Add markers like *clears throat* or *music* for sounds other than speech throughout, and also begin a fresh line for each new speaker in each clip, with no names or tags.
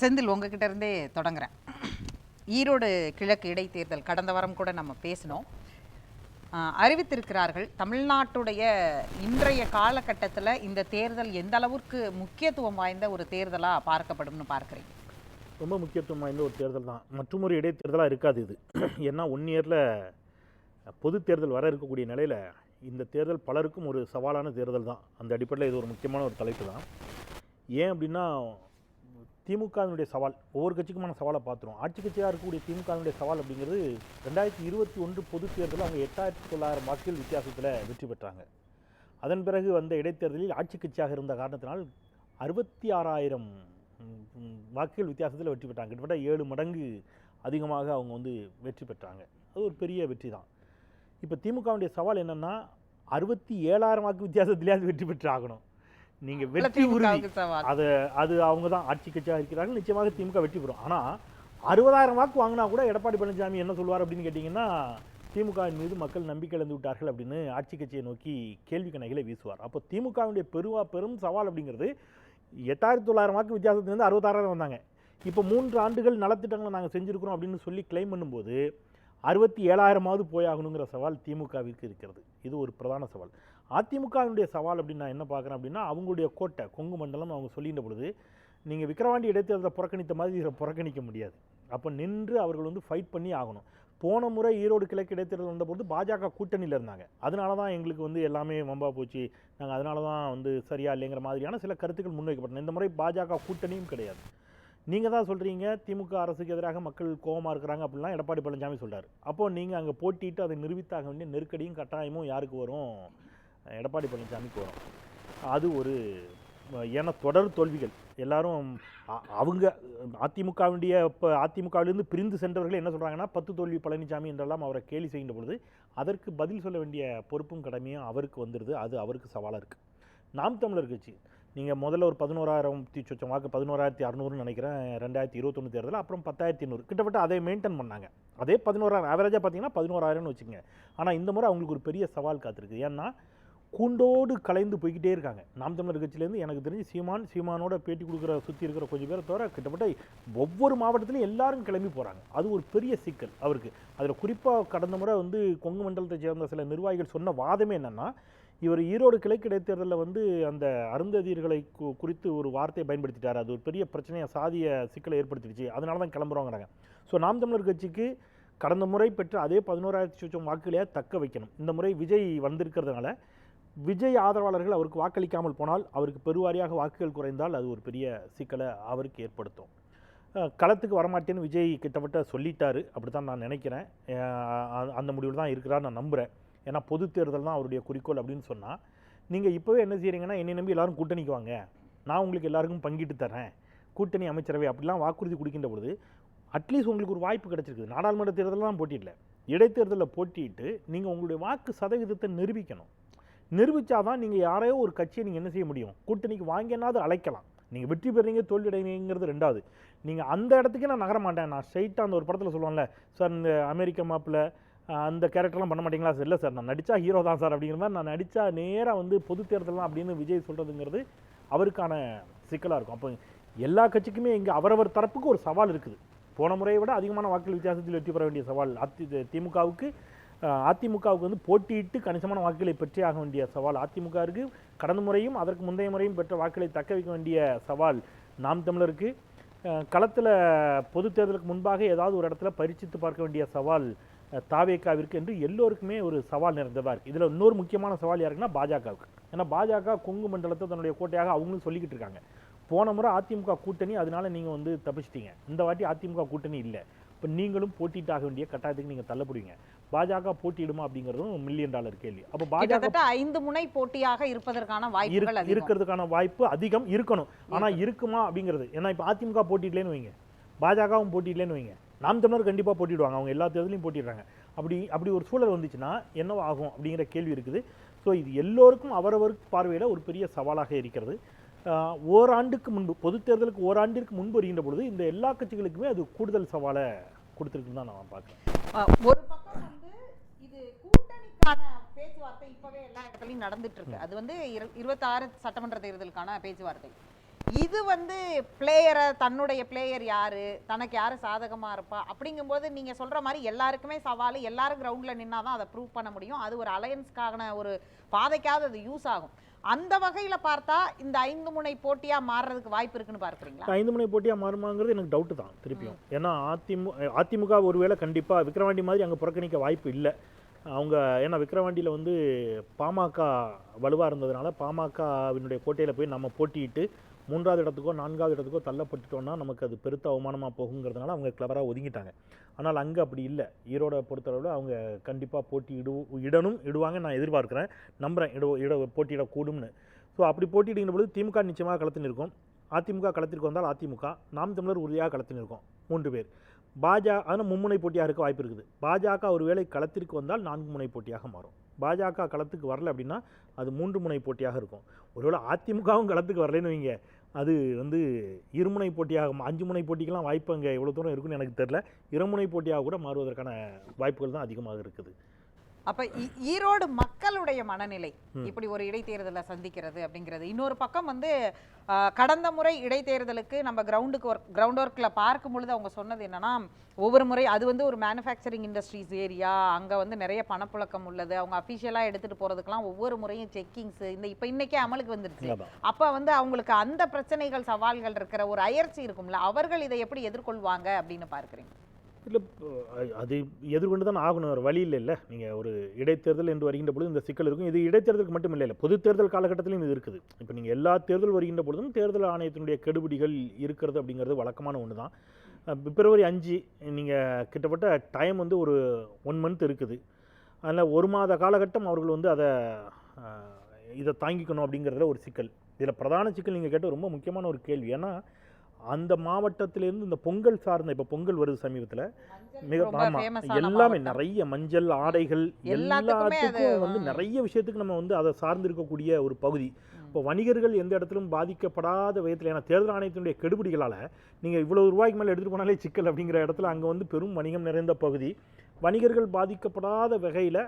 செந்தில் உங்ககிட்ட இருந்தே தொடங்குறேன். ஈரோடு கிழக்கு இடைத்தேர்தல் கடந்த வாரம் கூட நம்ம பேசினோம். அறிவித்திருக்கிறார்கள் தமிழ்நாட்டுடைய இன்றைய காலகட்டத்தில் இந்த தேர்தல் எந்த அளவுக்கு முக்கியத்துவம் வாய்ந்த ஒரு தேர்தலாக பார்க்கப்படும்னு பார்க்குறீங்க?
ரொம்ப முக்கியத்துவம் வாய்ந்த ஒரு தேர்தல் தான். மற்றும் ஒரு இடைத்தேர்தலாக இருக்காது இது. *clears throat* ஏன்னா ஒன் இயரில் பொது தேர்தல் வர இருக்கக்கூடிய நிலையில் இந்த தேர்தல் பலருக்கும் ஒரு சவாலான தேர்தல் தான். அந்த அடிப்படையில் இது ஒரு முக்கியமான ஒரு தலைப்பு தான். ஏன் அப்படின்னா திமுகவினுடைய சவால் ஒவ்வொரு கட்சிக்குமான சவாலை பார்த்துரும் ஆட்சி கட்சியாக இருக்கக்கூடிய திமுகவினுடைய சவால் அப்படிங்கிறது ரெண்டாயிரத்தி இருபத்தி ஒன்று பொது தேர்தலில் அவங்க எட்டாயிரத்தி தொள்ளாயிரம் வாக்குகள் வித்தியாசத்தில் வெற்றி பெற்றாங்க. அதன் பிறகு வந்த இடைத்தேர்தலில் ஆட்சி கட்சியாக இருந்த காரணத்தினால் அறுபத்தி ஆறாயிரம் வாக்குகள் வித்தியாசத்தில் வெற்றி பெற்றாங்க. கிட்டத்தட்ட ஏழு மடங்கு அதிகமாக அவங்க வந்து வெற்றி பெற்றாங்க. அது ஒரு பெரிய வெற்றி தான். இப்போ திமுகவுடைய சவால் என்னென்னா அறுபத்தி ஏழாயிரம் வாக்கு வித்தியாசத்திலேயாவது வெற்றி பெற்று ஆகணும். நீங்கள் வெற்றி உறுதி. அது அது அவங்க தான் ஆட்சி கட்சியாக இருக்கிறார்கள் நிச்சயமாக திமுக வெற்றி பெறும். ஆனால் அறுபதாயிரம் வாக்கு வாங்கினா கூட எடப்பாடி பழனிசாமி என்ன சொல்வார் அப்படின்னு கேட்டிங்கன்னா திமுகவின் மீது மக்கள் நம்பிக்கை இழந்து விட்டார்கள் அப்படின்னு ஆட்சி கட்சியை நோக்கி கேள்வி கணைகளை வீசுவார். அப்போ திமுகவினுடைய பெருவா பெரும் சவால் அப்படிங்கிறது எட்டாயிரத்தி தொள்ளாயிரம் வாக்கு வித்தியாசத்துலேருந்து அறுபத்தாயிரம் வந்தாங்க. இப்போ மூன்று ஆண்டுகள் நலத்திட்டங்களை நாங்கள் செஞ்சுருக்கிறோம் அப்படின்னு சொல்லி கிளைம் பண்ணும்போது அறுபத்தி ஏழாயிரமாவது போயாகணுங்கிற சவால் திமுகவிற்கு இருக்கிறது. இது ஒரு பிரதான சவால். அதிமுகவினுடைய சவால் அப்படின்னு நான் என்ன பார்க்குறேன் அப்படின்னா அவங்களுடைய கோட்டை கொங்கு மண்டலம் அவங்க சொல்லின்ற பொழுது நீங்கள் விக்கிரவாண்டி இடைத்தேர்தலை புறக்கணித்த மாதிரி இதில் புறக்கணிக்க முடியாது. அப்போ நின்று அவர்கள் வந்து ஃபைட் பண்ணி ஆகணும். போன முறை ஈரோடு கிழக்கு இடைத்தேர்தல் வந்தபோது பாஜக கூட்டணியில் இருந்தாங்க. அதனால தான் எங்களுக்கு வந்து எல்லாமே வம்பா போச்சு. நாங்கள் அதனால தான் வந்து சரியா இல்லைங்கிற மாதிரியான சில கருத்துக்கள் முன்வைக்கப்பட்டன. இந்த முறை பாஜக கூட்டணியும் கிடையாது. நீங்கள் தான் சொல்கிறீங்க திமுக அரசுக்கு எதிராக மக்கள் கோபமாக இருக்கிறாங்க அப்படிலாம் எடப்பாடி பழனிசாமி சொல்கிறார் அப்போது நீங்கள் அங்கே போட்டிட்டு அதை நிரூபித்தாக வேண்டிய நெருக்கடியும் கட்டாயமும் யாருக்கு வரும்? எடப்பாடி பழனிசாமிக்கு வரும். அது ஒரு ஏன்னா தொடர் தோல்விகள். எல்லாரும் அவங்க அதிமுகவுடைய இப்போ அதிமுகவிலிருந்து பிரிந்து சென்றவர்கள் என்ன சொல்கிறாங்கன்னா பத்து தோல்வி பழனிசாமி என்றெல்லாம் அவரை கேலி செய்கின்ற பொழுது அதற்கு பதில் சொல்ல வேண்டிய பொறுப்பும் கடமையும் அவருக்கு வந்துடுது அது அவருக்கு சவாலாக இருக்குது நாம் தமிழர் கட்சி நீங்கள் முதல்ல ஒரு பதினோராயிரம் சொச்சம் வாக்கு பதினோராயிரத்தி அறநூறுன்னு நினைக்கிறேன் ரெண்டாயிரத்தி இருபத்தொன்று தேர்தல் அப்புறம் பத்தாயிரத்தி நூறு கிட்டத்தட்ட அதை மெயின்டைன் பண்ணாங்க. அதே பதினோராயிரம் ஆவரேஜாக பார்த்தீங்கன்னா பதினோராயிரம்னு வச்சுக்கோங்க. ஆனால் இந்த முறை அவங்களுக்கு ஒரு பெரிய சவால் காத்திருக்கு. ஏன்னா கூண்டோடு கலைந்து போய்கிட்டே இருக்காங்க. நாம் தமிழர் கட்சியிலேருந்து எனக்கு தெரிஞ்சு சீமான் சீமானோட பேட்டி கொடுக்குற சுற்றி இருக்கிற கொஞ்சம் பேரை தவிர கிட்டத்தட்ட ஒவ்வொரு மாவட்டத்திலையும் எல்லாரும் கிளம்பி போகிறாங்க அது ஒரு பெரிய சிக்கல் அவருக்கு. அதில் குறிப்பாக கடந்த முறை வந்து கொங்கு மண்டலத்தை சேர்ந்த சில நிர்வாகிகள் சொன்ன வாதமே என்னென்னா இவர் ஈரோடு கிழக்கு இடைத்தேர்தலில் வந்து அந்த அருந்ததியர்களை கு குறித்து ஒரு வார்த்தையை பயன்படுத்திட்டார். அது ஒரு பெரிய பிரச்சனையை சாதிய சிக்கலை ஏற்படுத்திடுச்சு. அதனால தான் கிளம்புறோங்கிறாங்க. ஸோ நாம் தமிழர் கட்சிக்கு கடந்த முறை பெற்ற அதே பதினோராயிரத்தி சுச்சம் வாக்குகளையே தக்க வைக்கணும். இந்த முறை விஜய் வந்திருக்கிறதுனால விஜய் ஆதரவாளர்கள் அவருக்கு வாக்களிக்காமல் போனால் அவருக்கு பெருவாரியாக வாக்குகள் குறைந்தால் அது ஒரு பெரிய சிக்கலை அவருக்கு ஏற்படுத்தும். களத்துக்கு வரமாட்டேன்னு விஜய் கிட்டத்தட்ட சொல்லிட்டாரு. அப்படி தான் நான் நினைக்கிறேன். அந்த முடிவில் தான் இருக்கிறார் நான் நம்புகிறேன் ஏன்னா பொது தேர்தல் தான் அவருடைய குறிக்கோள் அப்படின்னு சொன்னால் நீங்கள் இப்போவே என்ன செய்கிறீங்கன்னா என்னை நம்பி எல்லாரும் கூட்டணிக்கு வாங்க. நான் உங்களுக்கு எல்லாருக்கும் பங்கிட்டு தரேன் கூட்டணி அமைச்சரவை அப்படிலாம் வாக்குறுதி கொடுக்கின்ற பொழுது அட்லீஸ்ட் உங்களுக்கு ஒரு வாய்ப்பு கிடைச்சிருக்குது. நாடாளுமன்ற தேர்தலெலாம் தான் போட்டியிடல. இடைத்தேர்தலில் போட்டியிட்டு நீங்கள் உங்களுடைய வாக்கு சதவீதத்தை நிரூபிக்கணும். நிரூபித்தாதான் நீங்கள் யாரையோ ஒரு கட்சியை நீங்கள் என்ன செய்ய முடியும் கூட்டணிக்கு வாங்கினாது அழைக்கலாம் நீங்கள் வெற்றி பெறீங்க தோல்வியடைவீங்கிறது ரெண்டாவது நீங்கள் அந்த இடத்துக்கே நான் நகர மாட்டேன் நான் ஸ்ட்ரைட்டாக அந்த ஒரு படத்தில் சொல்லுவான்ல சார் இந்த அமெரிக்க மாப்பில் அந்த கேரக்டர்லாம் பண்ண மாட்டீங்களா சார் இல்லை சார் நான் நடித்தா ஹீரோ தான் சார் அப்படிங்கிற மாதிரி நான் நடித்தா நேராக வந்து பொது தேர்தலாம் அப்படின்னு விஜய் சொல்கிறதுங்கிறது அவருக்கான சிக்கலாக இருக்கும் அப்போ எல்லா கட்சிக்குமே இங்கே அவரவர் தரப்புக்கு ஒரு சவால் இருக்குது போன முறையை விட அதிகமான வாக்குகள் வித்தியாசத்தில் வெற்றி பெற வேண்டிய சவால் அத்தி திமுகவுக்கு அதிமுகவுக்கு வந்து போட்டியிட்டு கணிசமான வாக்குகளை பெற்றே ஆக வேண்டிய சவால். அதிமுக கடந்த முறையும் அதற்கு முந்தைய முறையும் பெற்ற வாக்குகளை தக்க வைக்க வேண்டிய சவால் நாம் தமிழருக்கு. களத்தில் பொது தேர்தலுக்கு முன்பாக ஏதாவது ஒரு இடத்துல பரீட்சித்து பார்க்க வேண்டிய சவால் தாவேக்காவிற்கு என்று எல்லோருக்குமே ஒரு சவால் நிறைந்ததாக இருக்குது இதில் இன்னொரு முக்கியமான சவால் யாருக்குன்னா பாஜகவுக்கு. ஏன்னா பாஜக கொங்கு மண்டலத்தை தன்னுடைய கோட்டையாக அவங்களும் சொல்லிக்கிட்டு இருக்காங்க. போன முறை அதிமுக கூட்டணி அதனால நீங்கள் வந்து தப்பிச்சிட்டீங்க. இந்த வாட்டி அதிமுக கூட்டணி இல்லை. இப்போ நீங்களும் போட்டிட்டாக வேண்டிய கட்டாயத்துக்கு நீங்கள் தள்ளப்படுவீங்க. பாஜக போட்டியிடுமா அப்படிங்கிறதும் மில்லியன் டாலர் கேள்வி. அப்போ பாஜக
ஐந்து முனை போட்டியாக இருப்பதற்கான அதிகம்.
இருக்கிறதுக்கான வாய்ப்பு அதிகம் இருக்கணும். ஆனா இருக்குமா அப்படிங்கிறது. ஏன்னா இப்போ அதிமுக போட்டியிடலன்னு வைங்க. பாஜகவும் போட்டியிடலன்னு வைங்க. நாம் தமிழர் கண்டிப்பா போட்டிடுவாங்க அவங்க எல்லா தேர்தலையும் போட்டிடுறாங்க அப்படி அப்படி ஒரு சூழல் வந்துச்சுன்னா என்னவா ஆகும் அப்படிங்கிற கேள்வி இருக்குது. ஸோ இது எல்லோருக்கும் அவரவர் பார்வையில் ஒரு பெரிய சவாலாக இருக்கிறது. ஓராண்டுக்கு முன்பு பொது தேர்தலுக்கு ஓராண்டிற்கு முன்பு வருகின்ற பொழுது இந்த எல்லா கட்சிகளுக்குமே அது கூடுதல் சவாலை கொடுத்துருக்குன்னு தான் நான் பார்க்குறேன்
அஹ், ஒரு பக்கம் வந்து இது கூட்டணிக்கான பேச்சுவார்த்தை இப்பவே எல்லா இடத்துலயும் நடந்துட்டு இருக்கு அது வந்து இரு- இருபத்தாறு சட்டமன்ற தேர்தலுக்கான பேச்சுவார்த்தை. இது வந்து பிளேயரை தன்னுடைய பிளேயர் யாரு தனக்கு யாரு சாதகமா இருப்பா அப்படிங்கும்போது நீங்க சொல்ற மாதிரி எல்லாருக்குமே சவால் எல்லாரும் கிரவுண்ட்ல நின்னாதான் அதை ப்ரூவ் பண்ண முடியும். அது ஒரு அலையன்ஸ்க்கான ஒரு பாதைக்காவது அது யூஸ் ஆகும். அந்த வகையில பார்த்தா இந்த ஐந்து முனை போட்டியா மாறுறதுக்கு வாய்ப்பு இருக்குன்னு பார்க்கறீங்களா?
ஐந்து முனை போட்டியாக மாறுமாங்கிறது எனக்கு டவுட்டு தான் திருப்பியும். ஏன்னா அதிமுக அதிமுக ஒருவேளை கண்டிப்பாக விக்ரவாண்டி மாதிரி அங்கே புறக்கணிக்க வாய்ப்பு இல்லை. அவங்க ஏன்னா விக்ரவாண்டியில் வந்து பாமக வலுவாக இருந்ததுனால பாமகவினுடைய கோட்டையில் போய் நம்ம போட்டியிட்டு மூன்றாவது இடத்துக்கோ நான்காவது இடத்துக்கோ தள்ளப்பட்டுட்டோம்னா நமக்கு அது பெருத்த அவமானமாக போகுங்கிறதுனால அவங்க கிளவராக ஒதுங்கிட்டாங்க. ஆனால் அங்கே அப்படி இல்லை. ஈரோட பொறுத்தளவில் அவங்க கண்டிப்பாக போட்டி இடு இடணும் இடுவாங்க நான் எதிர்பார்க்குறேன். நம்புகிறேன் இட இட போட்டியிடக்கூடும்னு. ஸோ அப்படி போட்டியிடுங்கிற பொழுது திமுக நிச்சயமாக களத்தில் இருக்கும் அதிமுக களத்திற்கு வந்தால் அதிமுக நாம் தமிழர் உறுதியாக களத்தில் இருக்கும் மூன்று பேர். பாஜக ஆனால் மும்முனை போட்டியாக இருக்க வாய்ப்பு இருக்குது. பாஜக ஒருவேளை களத்திற்கு வந்தால் நான்கு முனை போட்டியாக மாறும். பாஜக களத்துக்கு வரல அப்படின்னா அது மூன்று முனை போட்டியாக இருக்கும். ஒருவேளை அதிமுகவும் களத்துக்கு வரலைன்னு வைங்க. அது வந்து இருமுனை போட்டியாக அஞ்சு முனை போட்டிக்கெல்லாம் வாய்ப்பு அங்கே எவ்வளோ தூரம் இருக்குன்னு எனக்கு தெரில இருமுனை போட்டியாக கூட மாறுவதற்கான வாய்ப்புகள் தான் அதிகமாக இருக்குது.
அப்ப ஈரோடு மக்களுடைய மனநிலை இப்படி ஒரு இடைத்தேர்தலை சந்திக்கிறது அப்படிங்கிறது. இன்னொரு பக்கம் வந்து கடந்த முறை இடைத்தேர்தலுக்கு நம்ம கிரவுண்டுக்கு ஒர்க் கிரவுண்ட் ஒர்க்கில் பார்க்கும் பொழுது அவங்க சொன்னது என்னன்னா ஒவ்வொரு முறை அது வந்து ஒரு மேனுஃபேக்சரிங் இண்டஸ்ட்ரீஸ் ஏரியா அங்க வந்து நிறைய பணப்புழக்கம் உள்ளது. அவங்க அஃபிஷியலாக எடுத்துட்டு போறதுக்கெல்லாம் ஒவ்வொரு முறையும் செக்கிங்ஸ் இந்த இப்போ இன்னைக்கே அமலுக்கு வந்துருச்சு. அப்ப வந்து அவங்களுக்கு அந்த பிரச்சனைகள் சவால்கள் இருக்கிற ஒரு அயற்சி இருக்கும்ல அவர்கள் இதை எப்படி எதிர்கொள்வாங்க அப்படின்னு பார்க்குறீங்க?
இல்லை அது எதிர்கொண்டு தான் ஆகணும். ஒரு வழி இல்லை இல்லை நீங்கள் ஒரு இடைத்தேர்தல் என்று வருகின்ற பொழுது இந்த சிக்கல் இருக்கும். இது இடைத்தேர்தலுக்கு மட்டும் இல்லை இல்லை பொது தேர்தல் காலகட்டத்திலும் இது இருக்குது. இப்போ நீங்கள் எல்லா தேர்தல் வருகின்ற பொழுதும் தேர்தல் ஆணையத்தினுடைய கெடுபிடிகள் இருக்கிறது அப்படிங்கிறது வழக்கமான ஒன்று தான் பிப்ரவரி அஞ்சு நீங்கள் கிட்டத்தட்ட டைம் வந்து ஒரு ஒன் மந்த் இருக்குது. அதில் ஒரு மாத காலகட்டம் அவர்கள் வந்து அதை இதை தாங்கிக்கணும் அப்படிங்கிறதுல ஒரு சிக்கல். இதில் பிரதான சிக்கல் நீங்கள் கேட்ட ரொம்ப முக்கியமான ஒரு கேள்வி. ஏன்னா அந்த மாவட்டத்திலேருந்து இந்த பொங்கல் சார்ந்த இப்போ பொங்கல் வருது சமீபத்தில் மிக
ரொம்ப
ஆமா
famous ஆன
எல்லாமே. நிறைய மஞ்சள் ஆடைகள்
எல்லாத்துக்குமே
வந்து. நிறைய விஷயத்துக்கு நம்ம வந்து அதை சார்ந்து இருக்கக்கூடிய ஒரு பகுதி இப்போ வணிகர்கள் எந்த இடத்திலும் பாதிக்கப்படாத விதத்தில் ஏன்னா தேர்தல் ஆணையத்தினுடைய கெடுபிடிகளால் நீங்கள் இவ்வளவு ரூபாய்க்கு மேலே எடுத்துகிட்டு போனாலே சிக்கல் அப்படிங்கிற இடத்துல அங்கே வந்து பெரும் வணிகம் நிறைந்த பகுதி வணிகர்கள் பாதிக்கப்படாத வகையில்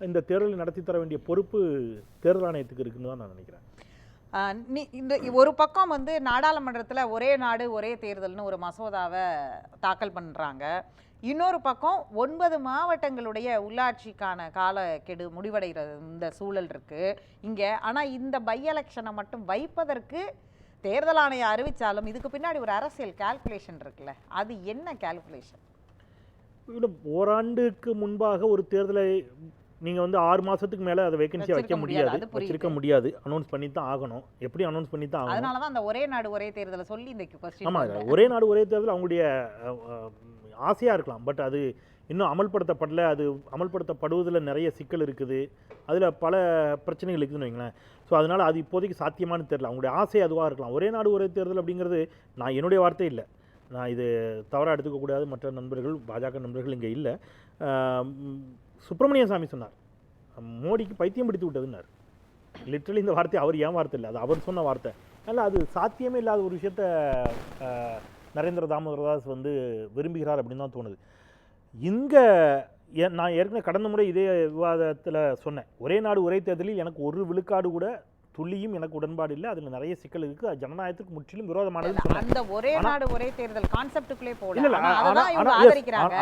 இந்த தேர்தலை நடத்தி தர வேண்டிய பொறுப்பு தேர்தல் ஆணையத்துக்கு இருக்குன்னு தான் நான் நினைக்கிறேன்
இந்த ஒரு பக்கம் வந்து நாடாளுமன்றத்தில் ஒரே நாடு ஒரே தேர்தல்னு ஒரு மசோதாவை தாக்கல் பண்ணுறாங்க இன்னொரு பக்கம் ஒன்பது மாவட்டங்களுடைய உள்ளாட்சிக்கான காலக்கெடு முடிவடைகிற இந்த சூழல் இருக்குது இங்கே ஆனால் இந்த பை எலெக்ஷனை மட்டும் வைப்பதற்கு தேர்தல் ஆணையம் அறிவித்தாலும் இதுக்கு பின்னாடி ஒரு அரசியல் கால்குலேஷன் இருக்குல்ல அது என்ன கால்குலேஷன்
இல்லை ஓராண்டுக்கு முன்பாக ஒரு தேர்தலை நீங்கள் வந்து ஆறு மாதத்துக்கு மேலே அதை வேகன்சியாக வைக்க
முடியாது.
வச்சிருக்க முடியாது. அனௌன்ஸ் பண்ணி தான் ஆகணும். எப்படி அனௌன்ஸ் பண்ணி தான் ஆகணும்?
அதனால தான் அந்த ஒரே நாடு ஒரே தேர்தலை சொல்லி இந்த
ஆமாம் ஒரே நாடு ஒரே தேர்தல் அவங்களுடைய ஆசையாக இருக்கலாம். பட் அது இன்னும் அமல்படுத்தப்படல. அது அமல்படுத்தப்படுவதில் நிறைய சிக்கல் இருக்குது. அதில் பல பிரச்சனைகள் இருக்குதுன்னு வைங்களேன். ஸோ அதனால் அது இப்போதைக்கு சாத்தியமானு தெரியல. அவங்களுடைய ஆசை அதுவாக இருக்கலாம். ஒரே நாடு ஒரே தேர்தல் அப்படிங்கிறது நான் என்னுடைய வார்த்தை இல்லை. நான் இது தவறாக எடுத்துக்கக்கூடாது. மற்ற நண்பர்கள் பாஜக நண்பர்கள் இங்கே இல்லை. சுப்பிரமணிய சாமி சொன்னார். மோடிக்கு பைத்தியம் பிடித்து விட்டதுன்னார். லிட்ரலி இந்த வார்த்தை அவர் ஏன் வார்த்தை இல்லை? அது அவர் சொன்ன வார்த்தை. அதனால் அது சாத்தியமே இல்லாத ஒரு விஷயத்த நரேந்திர தாமோதரதாஸ் வந்து விரும்புகிறார் அப்படின்னு தான் தோணுது. இங்கே நான் ஏற்கனவே கடந்த முறை இதே விவாதத்தில் சொன்னேன். ஒரே நாடு ஒரே தேர்தலில் எனக்கு ஒரு விழுக்காடு கூட துளியும் எனக்கு உடன்பாடு இல்லை. அதில் நிறைய சிக்கல் இருக்குது அது ஜனநாயகத்துக்கு முற்றிலும் விரோதமானதுன்னு சொன்னேன்
அந்த ஒரே நாடு ஒரே தேர்தல் கான்செப்டுக்குள்ளே
yes,
ஆதரிக்கிறாங்க.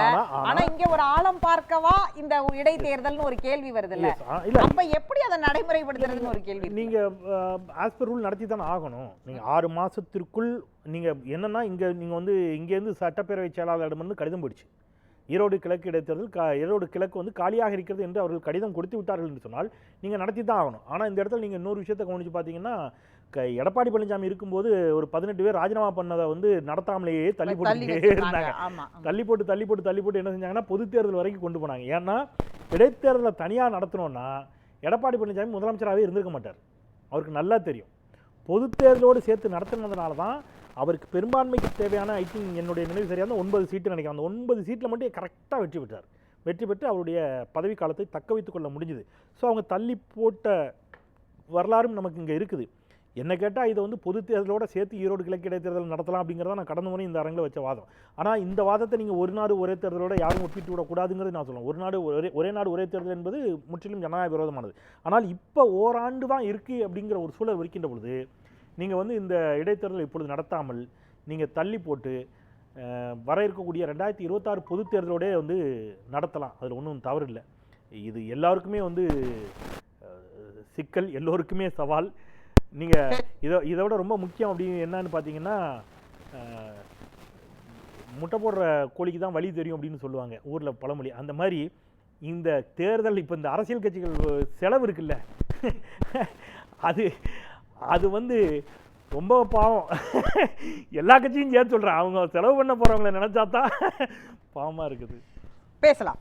ஆனா-
இங்க ஒரு ஆழம் பார்க்கவா இந்த இடைத்தேர்தல்னு ஒரு கேள்வி வருது இல்ல. அப்ப எப்படி அதை நடைமுறைப்படுத்துறதுன்னு ஒரு கேள்வி.
நீங்க ஆஸ் பர் ரூல் நடத்தி தானே ஆகணும். நீங்க ஆறு மாசத்திற்குள் நீங்க என்னன்னா இங்க நீங்க வந்து இங்கேருந்து சட்டப்பேரவை செயலாளரிடமிருந்து கடிதம் போயிடுச்சு. ஈரோடு கிழக்கு இடைத்தேர்தல் கா ஈரோடு கிழக்கு வந்து காலியாக இருக்கிறது என்று அவர்கள் கடிதம் கொடுத்து விட்டார்கள் என்று சொன்னால் நீங்கள் நடத்தி தான் ஆகணும். ஆனால் இந்த இடத்துல நீங்கள் இன்னொரு விஷயத்தை கவனிச்சு பார்த்தீங்கன்னா க எடப்பாடி பழனிசாமி இருக்கும்போது ஒரு பதினெட்டு பேர் ராஜினாமா பண்ணதை வந்து நடத்தாமலேயே தள்ளி
வச்சிருக்காங்க.
இருந்தாங்க. தள்ளி போட்டு தள்ளி போட்டு தள்ளி போட்டு என்ன செஞ்சாங்கன்னா பொது தேர்தல் வரைக்கும் கொண்டு போனாங்க. ஏன்னா இடைத்தேர்தலை தனியாக நடத்தணும்னா எடப்பாடி பழனிசாமி முதலமைச்சராகவே இருந்திருக்க மாட்டார். அவருக்கு நல்லா தெரியும். பொது தேர்தலோடு சேர்த்து நடத்துனதுனால தான் அவருக்கு பெரும்பான்மைக்கு தேவையான ஐ திங்க் என்னுடைய நினைவு சரியான ஒன்பது சீட்டு நினைக்கிறேன். அந்த ஒன்பது சீட்டில் மட்டும் கரெக்டாக வெற்றி பெற்றார். வெற்றி பெற்று அவருடைய பதவி காலத்தை தக்க வைத்துக்கொள்ள முடிஞ்சுது. ஸோ அவங்க தள்ளி போட்ட வரலாறும் நமக்கு இங்கே இருக்குது. என்ன கேட்டால் இதை வந்து பொது தேர்தலோட சேர்த்து ஈரோடு கிழக்கு இடைத்தேர்தல் நடத்தலாம் அப்படிங்கிறத நான் கடந்த முறை இந்த அரங்கில் வச்ச வாதம். ஆனால் இந்த வாதத்தை நீங்கள் ஒரு நாடு ஒரே தேர்தலோட யாரும் ஒப்பிட்டு விடக்கூடாதுங்கிறது நான் சொல்லுவேன் ஒரு நாடு ஒரே ஒரே நாடு ஒரே தேர்தல் என்பது முற்றிலும் ஜனநாயக விரோதமானது. ஆனால் இப்போ ஓராண்டு தான் இருக்குது அப்படிங்கிற ஒரு சூழல் இருக்கின்ற பொழுது நீங்கள் வந்து இந்த இடைத்தேர்தல் இப்பொழுது நடத்தாமல் நீங்கள் தள்ளி போட்டு வர இருக்கக்கூடிய ரெண்டாயிரத்தி இருபத்தாறு பொதுத் தேர்தலோடே வந்து நடத்தலாம். அதில் ஒன்றும் தவறு இல்லை இது எல்லாருக்குமே வந்து சிக்கல் எல்லோருக்குமே சவால். நீங்கள் இதை இதை விட ரொம்ப முக்கியம் அப்படின்னு என்னன்னு பார்த்தீங்கன்னா முட்டை போடுற கோழிக்கு தான் வழி தெரியும் அப்படின்னு சொல்லுவாங்க ஊரில் பழமொழி. அந்த மாதிரி இந்த தேர்தல் இப்போ இந்த அரசியல் கட்சிகள் செலவு இருக்குல்ல. அது அது வந்து ரொம்ப பாவம். எல்லா கட்சியும் சேர்த்து சொல்கிறேன் அவங்க செலவு பண்ண போகிறவங்கள நினச்சா தான் பாவமாக இருக்குது.
பேசலாம்.